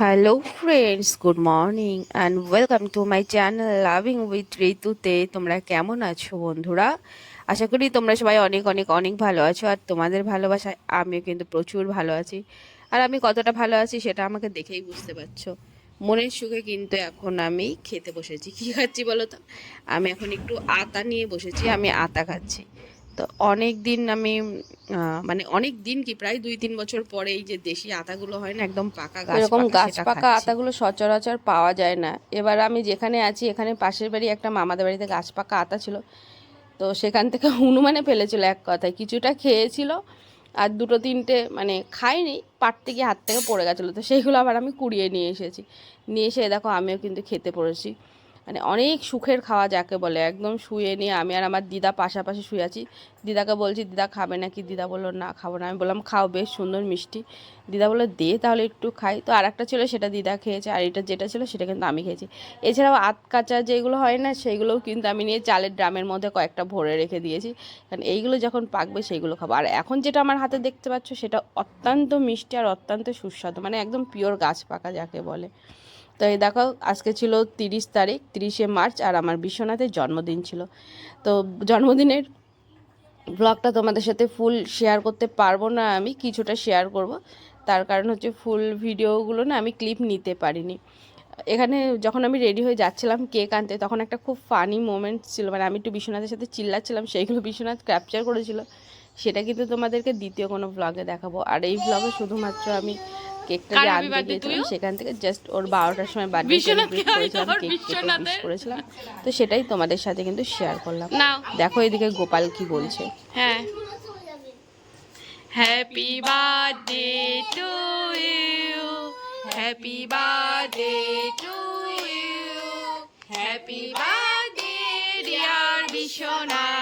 Hello friends good morning and welcome to my channel loving with ঋতুতে তোমরা কেমন আছো বন্ধুরা? আশা করি তোমরা সবাই অনেক অনেক অনেক ভালো আছো আর তোমাদের ভালোবাসায় আমিও কিন্তু প্রচুর ভালো আছি। আর আমি কতটা ভালো আছি সেটা আমাকে দেখেই বুঝতে পারছ। মনের সুখে কিন্তু এখন আমি খেতে বসেছি। কী খাচ্ছি বলো তো? আমি এখন একটু আতা নিয়ে বসেছি, আমি আতা খাচ্ছি। তো অনেক দিন আমি মানে অনেক দিন কি প্রায় দুই তিন বছর পরে এই যে দেশি আতাগুলো হয় না একদম পাকা গাছ এরকম গাছ পাকা আতাগুলো সচরাচর পাওয়া যায় না। এবার আমি যেখানে আছি এখানে পাশের বাড়ি একটা মামাদের বাড়িতে গাছ পাকা আতা ছিল। তো সেখান থেকে হনুমানে ফেলেছিল এক কথায়। কিছুটা খেয়েছিল আর দুটো তিনটে মানে খাইনি পাটতে থেকে হাত থেকে পড়ে গেছিল। তো সেইগুলো আবার আমি কুড়িয়ে নিয়ে এসেছি। নিয়ে এসে দেখো আমিও কিন্তু খেতে পড়েছি। মানে অনেক সুখের খাওয়া যাকে বলে, একদম শুয়ে নিয়ে আমি আর আমার দিদা পাশাপাশি শুয়ে আছি। দিদাকে বলছি, দিদা খাবে নাকি? দিদা বলল, না, খাব না। আমি বললাম, খাও, বেশ সুন্দর মিষ্টি। দিদা বলল, দে তাহলে একটু খাই। তো আর একটা ছিল, সেটা দিদা খেয়েছে, আর এটা যেটা ছিল, সেটা কিন্তু আমি খেয়েছি। এছাড়াও আত কাঁচা যেগুলো হয় না সেইগুলোও কিন্তু আমি নিয়ে চালের ড্রামের মধ্যে কয়েকটা ভরে রেখে দিয়েছি। কারণ এইগুলো যখন পাকবে সেইগুলো খাব। আর এখন যেটা আমার হাতে দেখতে পাচ্ছ, সেটা অত্যন্ত মিষ্টি আর অত্যন্ত সুস্বাদু। মানে একদম পিওর গাছ পাকা, যাকে বলে। তো এই দেখো, আজকে ছিল তিরিশ তারিখ, তিরিশে মার্চ, আর আমার বিশ্বনাথের জন্মদিন ছিল। তো জন্মদিনের ব্লগটা তোমাদের সাথে ফুল শেয়ার করতে পারব না আমি, কিছুটা শেয়ার করব। তার কারণ হচ্ছে ফুল ভিডিওগুলো না আমি ক্লিপ নিতে পারিনি। এখানে যখন আমি রেডি হয়ে যাচ্ছিলাম কেক আনতে, তখন একটা খুব ফানি মোমেন্ট ছিল। মানে আমি একটু বিশ্বনাথের সাথে চিল্লাচ্ছিলাম, সেইগুলো বিশ্বনাথ ক্যাপচার করেছিল। সেটা কিন্তু তোমাদেরকে দ্বিতীয় কোনো ব্লগে দেখাবো। আর এই ব্লগে শুধুমাত্র আমি কেকটা যে কার happy আনতে গিয়েছিলাম সেখান থেকে জাস্ট ওর বারোটার সময় বার্থডে বিশ্বনাথকে সেলিব্রেট করেছিলাম কেক কেটে উইশ করেছিলাম। তো সেটাই তোমাদের সাথে কিন্তু শেয়ার করলাম। দেখো এদিকে গোপাল কি বলছে। হ্যাঁ। Happy birthday to you happy birthday to you happy birthday dear Biswanath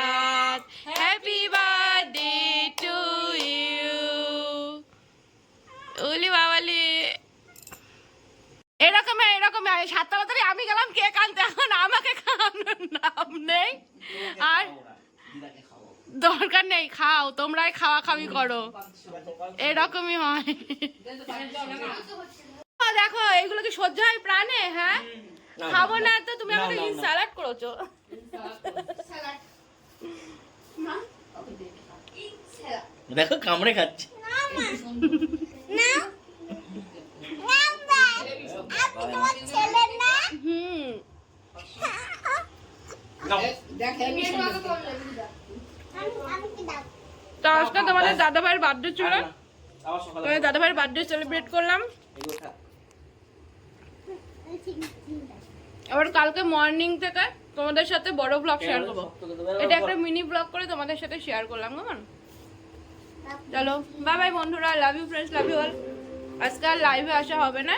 সাত তাড়াতাড়ি আমি গেলাম কেক আনতে এখন আমাকে খাওয়ানোর নাম নেই। আর দরকার নেই খাও তোমরাই খাওয়া খাওয়ি করো। এরকমই হয়। দেখো এগুলো কি সহ্য হয় প্রাণে? হ্যাঁ? খাব না তো তুমি আমাকে স্যালাড করেছ। দেখো কামড়ে খাচ্ছে। হুম তো আজকে তোমাদের দাদা ভাইয়ের বার্থডে ছিল তোমাদের দাদা ভাইয়ের বার্থডে সেলিব্রেট করলাম। আবার কালকে মর্নিং থেকে তোমাদের সাথে বড় ব্লগ শেয়ার করব। এটা একটা মিনি ব্লগ করে তোমাদের সাথে শেয়ার করলাম কেমন? চলো বাই বাই বন্ধুরা love you friends love you all আজকে আর লাইভে আসা হবে না।